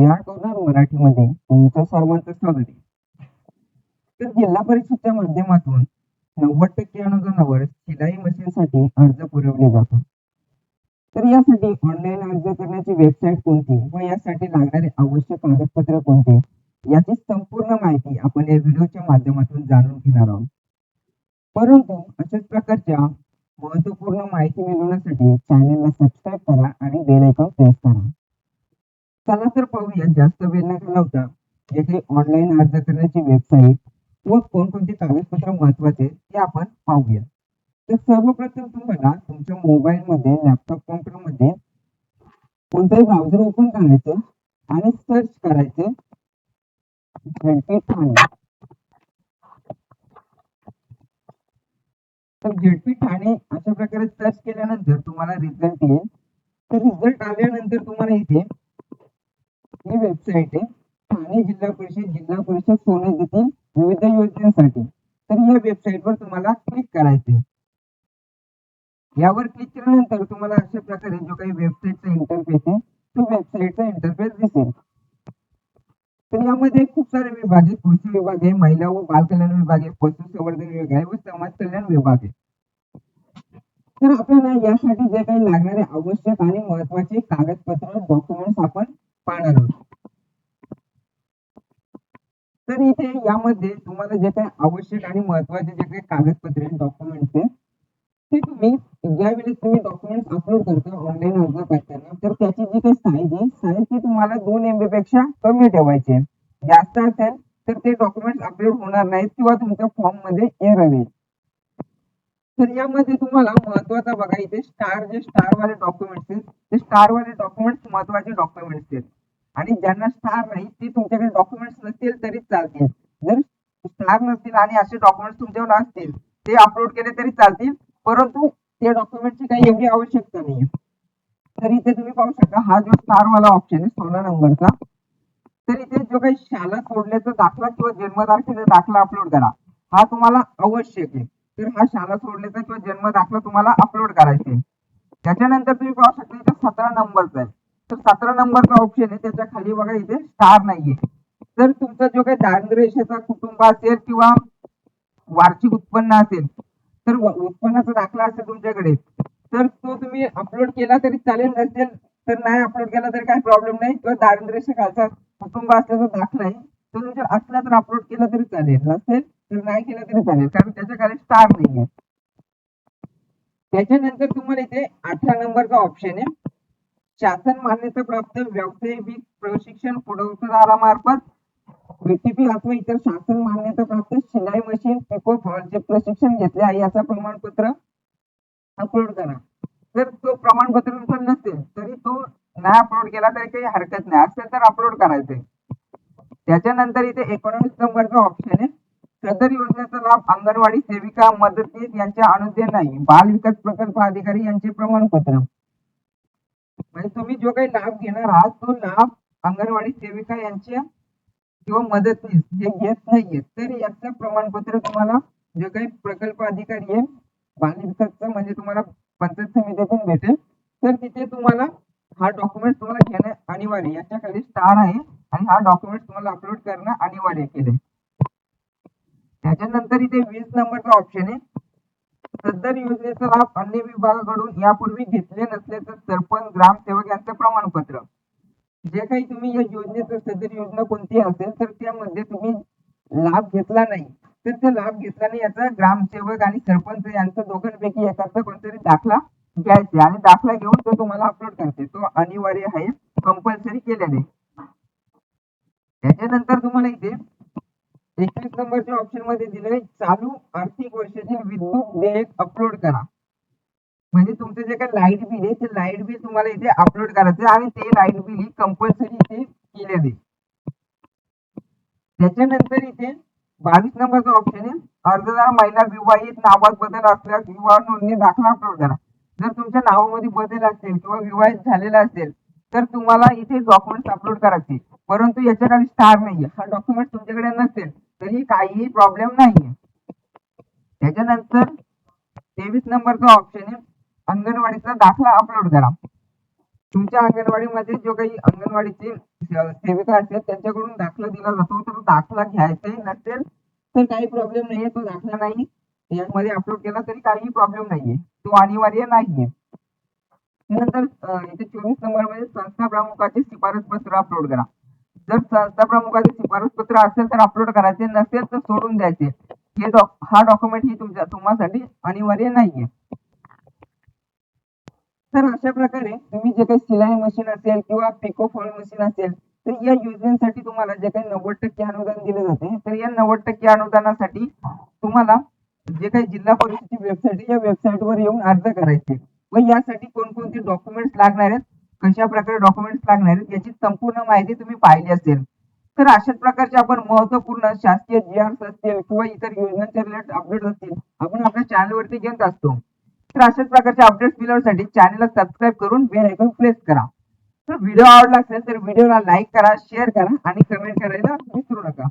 मराठीमध्ये तुमचं सर्वांचं स्वागत आहे. तर जिल्हा परिषदच्या माध्यमातून नव्वद टक्के अनुदानावर शिलाई मशीनसाठी अर्ज पुरवले जातात. तर यासाठी ऑनलाईन अर्ज करण्याची वेबसाईट कोणती व यासाठी लागणारे आवश्यक कागदपत्र कोणते याची संपूर्ण माहिती आपण या व्हिडिओच्या माध्यमातून जाणून घेणार आहोत. परंतु अशाच प्रकारच्या महत्त्वपूर्ण माहिती मिळवण्यासाठी चॅनेलला सबस्क्राईब करा आणि बेल आयकॉन प्रेस करा. चला तर पाहूया जास्त वेळ न घालवता येथे ऑनलाईन अर्ज करण्याची वेबसाईट व कोणकोणते कागदपत्र महत्त्वाचे ते आपण पाहूया तर सर्वप्रथम तुम्हाला तुमच्या मोबाईलमध्ये लॅपटॉप कॉम्प्युटरमध्ये कोणताही ब्राउझर ओपन करायचं आणि सर्च करायचं झेडपी ठाणे. तर झेडपी ठाणे अशा प्रकारे सर्च केल्यानंतर तुम्हाला रिझल्ट येईल. तर रिझल्ट आल्यानंतर तुम्हाला इथे ही वेबसाईट आहे ठाणे जिल्हा परिषद जिल्हा परिषद सोने येथील विविध योजनांसाठी. तर या वेबसाईटवर तुम्हाला क्लिक करायचे यावर क्लिक केल्यानंतर तुम्हाला अशा प्रकारे जो काही वेबसाईटचा इंटरफेस आहे तो वेबसाईटचा इंटरफेस दिसेल. तर यामध्ये खूप सारे विभाग आहेत. कृषी विभाग आहे महिला व बाल कल्याण विभाग आहे पशुसंवर्धन विभाग आहे व समाज कल्याण विभाग आहे. तर आपल्याला यासाठी जे काही लागणारे आवश्यक आणि महत्त्वाचे कागदपत्र डॉक्युमेंट्स आपण पाहणार आहोत तर इथे यामध्ये तुम्हाला जे काही आवश्यक आणि महत्त्वाचे जे काही कागदपत्रे डॉक्युमेंट्स आहेत ते तुम्ही ज्यावेळेस तुम्ही डॉक्युमेंट्स अपलोड करता ऑनलाईन अर्ज करताना तर त्याची जी काही साईज आहे साईज ती तुम्हाला दोन एमबी पेक्षा कमी ठेवायची जास्त असेल तर ते डॉक्युमेंट्स अपलोड होणार नाहीत किंवा तुमच्या फॉर्ममध्ये एरर येईल. तर यामध्ये तुम्हाला महत्त्वाचा बघा इथे स्टार जे स्टार वाले डॉक्युमेंट्स आहेत ते स्टार वाले डॉक्युमेंट्स महत्त्वाचे डॉक्युमेंट्स आहेत. आणि ज्यांना स्टार नाही ते तुमच्याकडे डॉक्युमेंट्स नसतील तरी चालतील. जर स्टार नसतील आणि असे डॉक्युमेंट्स तुमच्याकडे असतील ते अपलोड केले तरी चालतील. परंतु ते डॉक्युमेंटची काही एवढी आवश्यकता नाही तर इथे तुम्ही पाहू शकता हा जो स्टार वाला ऑप्शन आहे सोळा नंबरचा तर इथे जो काही शाळा सोडल्याचा दाखला किंवा जन्मतारखेचा दाखला अपलोड करा. हा तुम्हाला आवश्यक आहे. तर हा शाळा सोडल्याचा किंवा जन्म दाखला तुम्हाला अपलोड करायचा आहे. त्याच्यानंतर तुम्ही पाहू शकता इथे सतरा नंबरचा आहे. तर सतरा नंबरचा ऑप्शन आहे. त्याच्याखाली बघा इथे स्टार नाहीये. तर तुमचा जो काही दारिद्र्य रेषेचा कुटुंब असेल किंवा वार्षिक उत्पन्न असेल तर उत्पन्नाचा दाखला असेल तुमच्याकडे तर तो तुम्ही अपलोड केला तरी चालेल नसेल तर नाही अपलोड केला तरी काही प्रॉब्लेम नाही. किंवा दारिद्र्य रेषेखालचा कुटुंब असल्याचा दाखला आहे तो तुमच्या असला तर अपलोड केला तरी चालेल नसेल तर नाही केला तरी चालेल कारण त्याच्याखाली स्टार नाहीये. त्याच्यानंतर तुम्हाला इथे अठरा नंबरचा ऑप्शन आहे. शासन मान्यता प्राप्त व्यावसायिक प्रशिक्षण पुरवठादारामार्फत बीटीपी अथवा इतर शासन मान्यता प्राप्त शिलाई मशीन पिको फॉलचे प्रशिक्षण घेतले आहे. याचा प्रमाणपत्र अपलोड करा. जर तो प्रमाणपत्र नसेल तरी तो नाही अपलोड केला तरी काही हरकत नाही. असेल तर अपलोड करायचंय त्याच्यानंतर इथे एकोणवीस नंबरचा ऑप्शन आहे. सदर योजनेचा लाभ अंगणवाडी सेविका मदतनीस यांच्या अनुदान नाही. बाल विकास प्रकल्प अधिकारी यांचे प्रमाणपत्र. म्हणजे तुम्ही जो काही लाभ घेणार आहात तो लाभ अंगणवाडी सेविका यांच्या किंवा मदतनीस जे घेत नाहीये तर याचं प्रमाणपत्र तुम्हाला जे काही प्रकल्प अधिकारी आहे बालविकासचं म्हणजे तुम्हाला पंचायत समितीतून भेटेल. तर तिथे तुम्हाला हा डॉक्युमेंट तुम्हाला घेणं अनिवार्य याच्या खाली स्टार आहे आणि हा डॉक्युमेंट तुम्हाला अपलोड करणं अनिवार्य केलंय. त्याच्यानंतर इथे वीस नंबरचा ऑप्शन आहे. सदर योजनेचा लाभ अन्य विभागाकडून यापूर्वी घेतले नसले तर सरपंच ग्रामसेवक यांचं प्रमाणपत्र. जे काही तुम्ही या योजनेचं सदर योजना कोणती असेल तर त्यामध्ये तुम्ही लाभ घेतला नाही. तर तो लाभ घेतला नाही याचा ग्रामसेवक आणि सरपंच यांचा दोघांपैकी एकाचा कोणतरी दाखला घ्यायचा आणि दाखला घेऊन तो तुम्हाला अपलोड करते. तो अनिवार्य आहे. कंपल्सरी केल्याने त्याच्यानंतर तुम्हाला इथे एकवीस नंबरच्या ऑप्शनमध्ये दिलंय चालू आर्थिक वर्षाचे विद्युत देयक अपलोड करा. म्हणजे तुमचं जे काही लाइट बिल आहे ते लाइट बिल तुम्हाला इथे अपलोड करायचं आणि ते लाइट बिल ही कंपल्सरी इथे केलेले त्याच्यानंतर इथे बावीस नंबरचा ऑप्शन आहे अर्जदार महिला विवाहित नावात बदल असल्यास विवाह नोंदणी दाखला अपलोड करा. जर तुमच्या नावामध्ये बदल असेल किंवा विवाहित झालेला असेल तर तुम्हाला इथे डॉक्युमेंट्स अपलोड करायचे. परंतु याच्या काही स्टार नाहीये. हा डॉक्युमेंट तुमच्याकडे नसेल. तरी काहीही प्रॉब्लेम नाहीये. त्याच्यानंतर तेवीस नंबरचा ऑप्शन आहे. अंगणवाडीचा दाखला अपलोड करा. तुमच्या अंगणवाडीमध्ये जो काही अंगणवाडीचे सेविका असतात त्यांच्याकडून दाखला दिला जातो. तर दाखला घ्यायचाही नसेल तर काही प्रॉब्लेम नाहीये. तो दाखला नाही. यामध्ये अपलोड केला तरी काहीही प्रॉब्लेम नाहीये. तो अनिवार्य नाहीये. त्यानंतर इथे चोवीस नंबरमध्ये संस्था प्रमुखाचे शिफारस पत्र अपलोड करा. जर संस्था प्रमुखाचे शिफारस पत्र असेल तर अपलोड करायचे नसेल तर सोडून द्यायचे. हे डॉक हा डॉक्युमेंट ही तुमच्या तुम्हासाठी अनिवार्य नाहीये. तर अशा प्रकारे तुम्ही जे काही सिलाई मशीन असेल किंवा पिको फॉल मशीन असेल तर या योजनेसाठी तुम्हाला जे काही नव्वद टक्के अनुदान दिले जाते तर या नव्वद टक्के अनुदानासाठी तुम्हाला जे काही जिल्हा परिषदेची वेबसाईट या वेबसाईटवर येऊन अर्ज करायचे. व यासाठी कोणकोणते डॉक्युमेंट्स लागणार आहेत? कशा प्रकारे डॉक्युमेंट्स लागणार याची संपूर्ण माहिती तुम्ही पाहिली असेल. तर अशाच प्रकारचे आपण महत्त्वपूर्ण शासकीय जी असतील किंवा इतर योजनांच्या रिलेटेड अपडेट असतील आपण आपल्या चॅनलवरती घेत असतो. तर अशाच प्रकारचे अपडेट्स मिळवण्यासाठी चॅनलला सबस्क्राईब करून बेल आयकॉन प्रेस करा. तर व्हिडिओ आवडला असेल तर व्हिडिओला लाईक करा शेअर करा आणि कमेंट करायला विसरू नका.